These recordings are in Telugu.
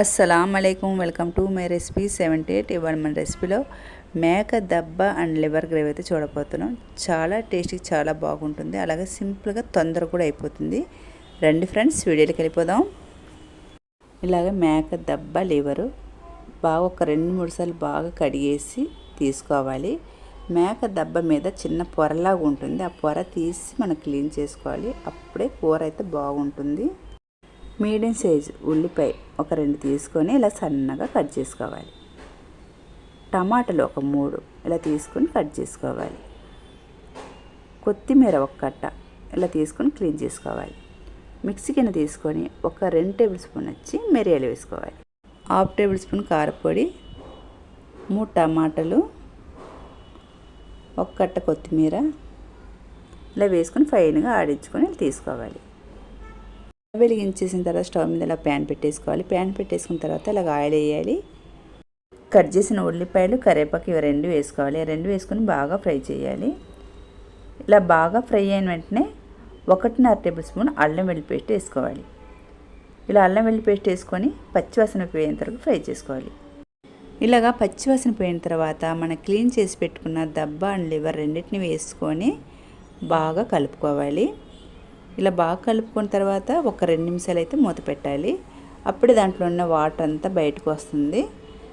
అస్సలం అయికం welcome to my recipe seventy eight. ఇవాళ మన రెసిపీలో మేక దబ్బ అండ్ లివర్ గ్రేవీ అయితే చూడబోతున్నాం. చాలా టేస్టీ చాలా బాగుంటుంది. అలాగే సింపుల్గా తొందర కూడా అయిపోతుంది. రండి ఫ్రెండ్స్ వీడియోకి వెళ్ళిపోదాం. ఇలాగే మేక దబ్బ లివరు బాగా ఒక రెండు మూడు సార్లు బాగా కడిగేసి తీసుకోవాలి. మేక దబ్బ మీద చిన్న పొరలాగా ఉంటుంది. ఆ పొర తీసి మనం క్లీన్ చేసుకోవాలి. అప్పుడే కూర అయితే బాగుంటుంది. మీడియం సైజ్ ఉల్లిపాయ ఒక రెండు తీసుకొని ఇలా సన్నగా కట్ చేసుకోవాలి. టమాటాలు ఒక మూడు ఇలా తీసుకొని కట్ చేసుకోవాలి. కొత్తిమీర ఒక కట్ట ఇలా తీసుకొని క్లీన్ చేసుకోవాలి. మిక్సీ గిన్నె తీసుకొని ఒక రెండు టేబుల్ స్పూన్ వచ్చి మిరియాలు వేసుకోవాలి. హాఫ్ టేబుల్ స్పూన్ కారపొడి మూడు టమాటాలు ఒక కట్ట కొత్తిమీర ఇలా వేసుకొని ఫైన్గా ఆడించుకొని తీసుకోవాలి. వెలిగించేసిన తర్వాత స్టవ్ మీద ఇలా ప్యాన్ పెట్టేసుకోవాలి. ప్యాన్ పెట్టేసుకున్న తర్వాత ఇలాగ ఆయిల్ వేయాలి. కట్ చేసిన ఉల్లిపాయలు కరివేపాకు ఇవి రెండు వేసుకోవాలి. రెండు వేసుకొని బాగా ఫ్రై చేయాలి. ఇలా బాగా ఫ్రై అయిన వెంటనే ఒకటిన్నర టేబుల్ స్పూన్ అల్లం వెల్లి పేస్ట్ వేసుకోవాలి. ఇలా అల్లం వెల్లి పేస్ట్ వేసుకొని పచ్చివాసన పోయేంత వరకు ఫ్రై చేసుకోవాలి. ఇలాగా పచ్చివాసన పోయిన తర్వాత మనం క్లీన్ చేసి పెట్టుకున్న దబ్బ అండ్ లివర్ రెండింటిని వేసుకొని బాగా కలుపుకోవాలి. ఇలా బాగా కలుపుకున్న తర్వాత ఒక రెండు నిమిషాలు అయితే మూత పెట్టాలి. అప్పుడే దాంట్లో ఉన్న వాటర్ అంతా బయటకు వస్తుంది.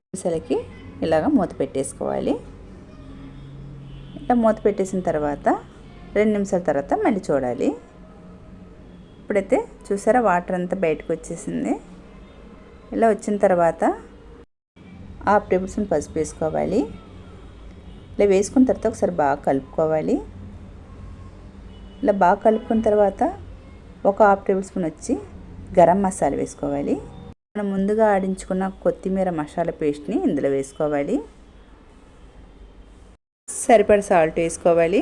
నిమిషాలకి ఇలాగ మూత పెట్టేసుకోవాలి. ఇలా మూత పెట్టేసిన తర్వాత రెండు నిమిషాల తర్వాత మళ్ళీ చూడాలి. ఇప్పుడైతే చూసారా వాటర్ అంతా బయటకు వచ్చేసింది. ఇలా వచ్చిన తర్వాత హాఫ్ టేబుల్ స్పూన్ పసుపు వేసుకోవాలి. ఇలా వేసుకున్న తర్వాత ఒకసారి బాగా కలుపుకోవాలి. ఇలా బాగా కలుపుకున్న తర్వాత ఒక హాఫ్ టేబుల్ స్పూన్ వచ్చి గరం మసాలా వేసుకోవాలి. మనం ముందుగా ఆడించుకున్న కొత్తిమీర మసాలా పేస్ట్ని ఇందులో వేసుకోవాలి. సరిపడ సాల్ట్ వేసుకోవాలి.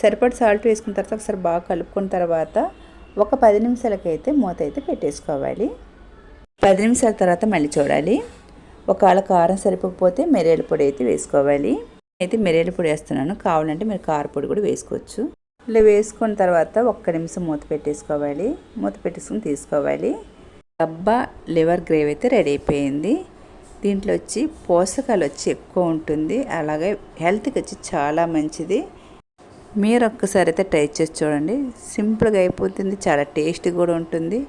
సరిపడ సాల్ట్ వేసుకున్న తర్వాత ఒకసారి బాగా కలుపుకున్న తర్వాత ఒక పది నిమిషాలకైతే మూత అయితే పెట్టేసుకోవాలి. పది నిమిషాల తర్వాత మళ్ళీ చూడాలి. ఒకవేళ కారం సరిపోకపోతే మిరియాల పొడి అయితే వేసుకోవాలి. అయితే మిరియాల పొడి వేస్తున్నాను. కావాలంటే మీరు కారపొడి కూడా వేసుకోవచ్చు. ఇలా వేసుకున్న తర్వాత ఒక్క నిమిషం మూత పెట్టేసుకోవాలి. మూత పెట్టేసుకుని తీసుకోవాలి. డబ్బా లివర్ గ్రేవ్ అయితే రెడీ అయిపోయింది. దీంట్లో వచ్చి పోషకాలు వచ్చి ఎక్కువ ఉంటుంది. అలాగే హెల్త్కి వచ్చి చాలా మంచిది. మీరు ఒక్కసారి అయితే ట్రై చేసి చూడండి. సింపుల్గా అయిపోతుంది. చాలా టేస్ట్ కూడా ఉంటుంది.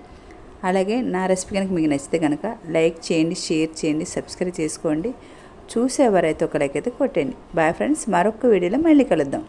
అలాగే నా రెసిపీ కనుక మీకు నచ్చితే కనుక లైక్ చేయండి షేర్ చేయండి సబ్స్క్రైబ్ చేసుకోండి. చూసేవారైతే ఒక లైక్ అయితే కొట్టండి. బాయ్ ఫ్రెండ్స్ మరొక వీడియోలో మళ్ళీ కలుద్దాం.